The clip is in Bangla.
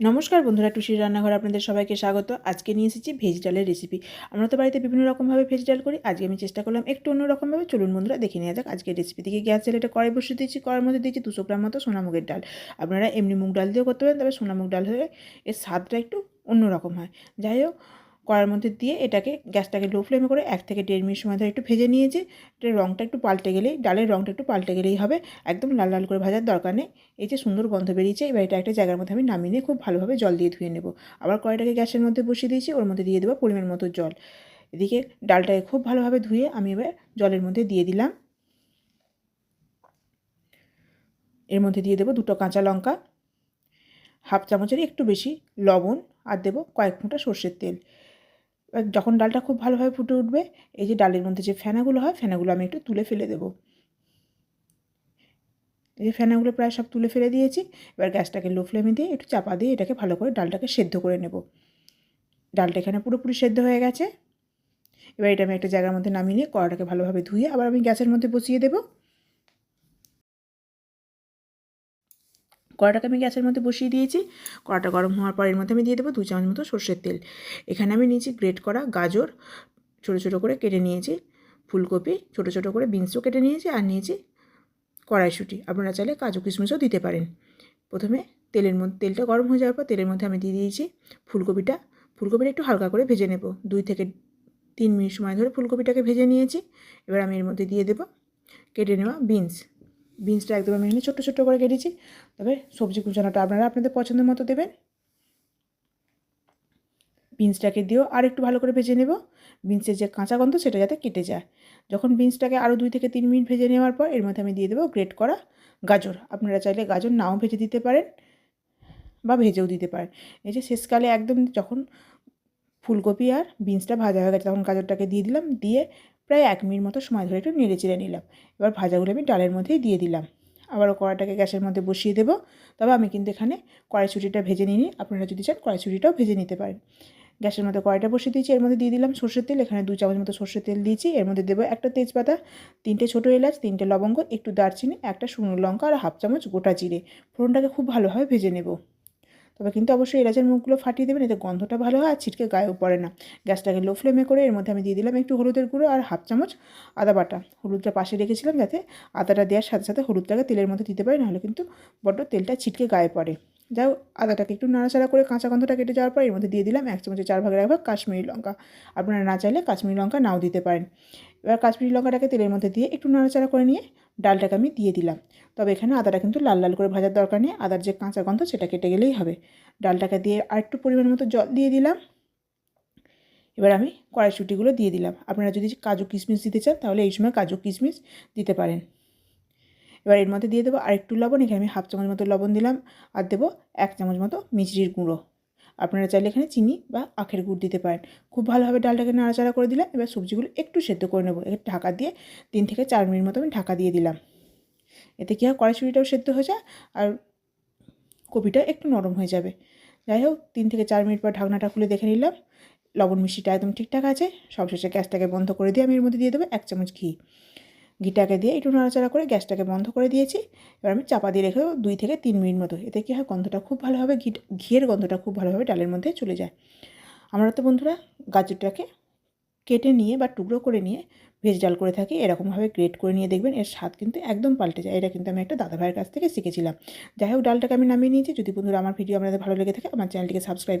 নমস্কার বন্ধুরা টুসির রান্নাঘর আপনাদের সবাইকে স্বাগত। আজকে নিয়ে এসেছি ভেজ ডালের রেসিপি আমরা তো বাড়িতে বিভিন্ন রকমভাবে ভেজ ডাল করি। আজকে আমি চেষ্টা করলাম একটু অন্যরকমভাবে চলুন বন্ধুরা, দেখে নেওয়া যাক। আজকে রেসিপি থেকে গ্যাস এটা কড়াই বসে দিয়েছি। কড়ার মধ্যে দিয়েছি দুশো গ্রাম মতো সোনামুগের ডাল। আপনারা এমনি মুগ ডাল দিয়েও করতে পারেন, তবে সোনামুগ ডাল হয়ে এর স্বাদটা একটু অন্যরকম হয়। যাই হোক কড়ার মধ্যে দিয়ে এটাকে গ্যাসটাকে লো ফ্লেমে করে এক থেকে দেড় মিনিট সময় ধরে একটু ভেজে নিয়েছি। এটার রঙটা একটু পাল্টে গেলেই, ডালের রঙটা একটু পাল্টে গেলেই হবে। একদম লাল লাল করে ভাজার দরকার নেই। এই যে সুন্দর গন্ধ বেরিয়েছে, এবার এটা একটা জায়গার মধ্যে আমি নামিয়ে নিয়ে খুব ভালোভাবে জল দিয়ে ধুয়ে নেব। আবার কড়াইটাকে গ্যাসের মধ্যে বসিয়ে দিয়েছি, ওর মধ্যে দিয়ে দেবো পরিমাণ মতো জল। এদিকে ডালটাকে খুব ভালোভাবে ধুয়ে আমি এবার জলের মধ্যে দিয়ে দিলাম। এর মধ্যে দিয়ে দেবো দুটো কাঁচা লঙ্কা, হাফ চামচের একটু বেশি লবণ, আর দেবো কয়েক ফোঁটা সর্ষের তেল। যখন ডালটা খুব ভালোভাবে ফুটে উঠবে, এই যে ডালের মধ্যে যে ফেনাগুলো হয়, ফেনাগুলো আমি একটু তুলে ফেলে দেবো। এই যে ফেনাগুলো প্রায় সব তুলে ফেলে দিয়েছি, এবার গ্যাসটাকে লো ফ্লেমে দিয়ে একটু চাপা দিয়ে এটাকে ভালো করে ডালটাকে সেদ্ধ করে নেব। ডালটা এখানে পুরোপুরি সেদ্ধ হয়ে গেছে। এবার এটা আমি একটা জায়গার মধ্যে নামিয়ে নিয়ে কড়াটাকে ভালোভাবে ধুয়ে আবার আমি গ্যাসের মধ্যে বসিয়ে দেবো। কড়াটাকে আমি গ্যাসের মধ্যে বসিয়ে দিয়েছি। কড়াটা গরম হওয়ার পর এর মধ্যে আমি দিয়ে দেবো দু চামচ মতো সর্ষের তেল। এখানে আমি নিয়েছি গ্রেট করা গাজর, ছোটো ছোটো করে কেটে নিয়েছি। ফুলকপি, ছোটো ছোটো করে বিনসও কেটে নিয়েছি আর নিয়েছি কড়াইশুঁটি। আপনারা চাইলে কাজু কিশমিশও দিতে পারেন। প্রথমে তেলের মধ্যে, তেলটা গরম হয়ে যাওয়ার পর তেলের মধ্যে আমি দিয়ে দিয়েছি ফুলকপিটা। ফুলকপিটা একটু হালকা করে ভেজে নেব। দুই থেকে তিন মিনিট সময় ধরে ফুলকপিটাকে ভেজে নিয়েছি। এবার আমি এর মধ্যে দিয়ে দেবো কেটে নেওয়া বিনস। বিনসটা একদম আমি এখানে ছোট্টো ছোট্টো করে কেটেছি তবে সবজি কুচানোটা আপনারা আপনাদের পছন্দের মতো দেবেন। বিনসটাকে দিয়েও আর একটু ভালো করে ভেজে নেব। বিনসের যে কাঁচা গন্ধ সেটা যাতে কেটে যায়। যখন বিনসটাকে আরও দুই থেকে তিন মিনিট ভেজে নেওয়ার পর এর মধ্যে আমি দিয়ে দেবো গ্রেট করা গাজর। আপনারা চাইলে গাজর নাও ভেজে দিতে পারেন বা ভেজেও দিতে পারেন। এই যে শেষকালে একদম যখন ফুলকপি আর বিনসটা ভাজা হয়ে গেছে, তখন গাজরটাকে দিয়ে দিলাম। দিয়ে প্রায় এক মিনিট মতো সময় ধরে একটু নেড়ে চেড়ে নিলাম। এবার ভাজাগুলো আমি ডালের মধ্যেই দিয়ে দিলাম। আবারও কড়াটাকে গ্যাসের মধ্যে বসিয়ে দেবো। তবে আমি কিন্তু এখানে কড়াইশুটিটা ভেজে নিই আপনারা যদি চান কড়াইশুটিটাও ভেজে নিতে পারেন। গ্যাসের মধ্যে কড়াইটা বসিয়ে দিয়েছি। এর মধ্যে দিয়ে দিলাম সর্ষের তেল। এখানে দু চামচ মতো সর্ষের তেল দিয়েছি। এর মধ্যে দেবো একটা তেজপাতা, তিনটে ছোটো এলাচ, তিনটে লবঙ্গ, একটু দারচিনি, একটা শুকনো লঙ্কা আর হাফ চামচ গোটা জিরে। ফোড়নটাকে খুব ভালোভাবে ভেজে নেব। তবে কিন্তু অবশ্যই এলাচের মুখগুলো ফাটিয়ে দেবেন, এতে গন্ধটা ভালো হয় আর ছিটকে গায়েও পড়ে না। গ্যাসটাকে লো ফ্লেমে করে এর মধ্যে আমি দিয়ে দিলাম একটু হলুদের গুঁড়ো আর হাফ চামচ আদা বাটা। হলুদটা পাশে রেখেছিলাম যাতে আদাটা দেওয়ার সাথে সাথে হলুদটাকে তেলের মধ্যে দিতে পারি, নাহলে কিন্তু বড্ড তেলটা ছিটকে গায়ে পড়ে। যাও, আদাটাকে একটু নাড়াচাড়া করে কাঁচা গন্ধটা কেটে যাওয়ার পর এর মধ্যে দিয়ে দিলাম এক চামচের চার ভাগের এক ভাগ কাশ্মীরি লঙ্কা। আপনারা না চাইলে কাশ্মীরি লঙ্কা নাও দিতে পারেন। এবার কাশ্মীরি লঙ্কাটাকে তেলের মধ্যে দিয়ে একটু নাড়াচাড়া করে নিয়ে ডালটাকে আমি দিয়ে দিলাম। তবে এখানে আদাটা কিন্তু লাল লাল করে ভাজার দরকার নেই, আদার যে কাঁচা গন্ধ সেটা কেটে গেলেই হবে। ডালটাকে দিয়ে আর একটু পরিমাণ মতো জল দিয়ে দিলাম। এবার আমি কড়াইশুটিগুলো দিয়ে দিলাম। আপনারা যদি কাজু কিশমিশ দিতে চান তাহলে এই সময় কাজু কিশমিশ দিতে পারেন। এবার এর মধ্যে দিয়ে দেবো আরেকটু লবণ, এখানে আমি হাফ চামচ মতো লবণ দিলাম, আর দেবো এক চামচ মতো মিচড়ির গুঁড়ো। আপনারা চাইলে এখানে চিনি বা আখের গুড় দিতে পারেন। খুব ভালোভাবে ডালটাকে নাড়াচাড়া করে দিলাম, এবার সবজিগুলো একটু সেদ্ধ করে নেব। একটু ঢাকা দিয়ে তিন থেকে চার মিনিট মতো আমি ঢাকা দিয়ে দিলাম। এতে কী হয়, কড়াইশুটিটাও সেদ্ধ হয়ে যায় আর কপিটা একটু নরম হয়ে যাবে। যাই হোক, তিন থেকে চার মিনিট পর ঢাকনাটা খুলে দেখে নিলাম। লবণ মিষ্টিটা একদম ঠিকঠাক আছে। সবশেষে গ্যাসটাকে বন্ধ করে দিয়ে আমি এর মধ্যে দিয়ে দেবো এক চামচ ঘি। ঘিটাকে দিয়ে একটু নাড়াচাড়া করে গ্যাসটাকে বন্ধ করে দিয়েছি। এবার আমি চাপা দিয়ে রেখে দুই থেকে তিন মিনিট মতো। এতে কী হয়, গন্ধটা খুব ভালোভাবে ঘি ঘিয়ের গন্ধটা খুব ভালোভাবে ডালের মধ্যে চলে যায়। আমরা তো বন্ধুরা গাজরটাকে কেটে নিয়ে বা টুকরো করে নিয়ে ভেজ ডাল করে থাকি, এরকমভাবে গ্রেট করে নিয়ে দেখবেন, এর স্বাদ কিন্তু একদম পাল্টে যায়। এটা কিন্তু আমি একটা দাদা ভাইয়ের কাছ থেকে শিখেছিলাম। যাই হোক, ডালটাকে আমি নামিয়ে নিয়েছি। যদি বন্ধুরা আমার ভিডিও আপনাদের ভালো লেগে থাকে, আমার চ্যানেলটিকে সাবস্ক্রাইব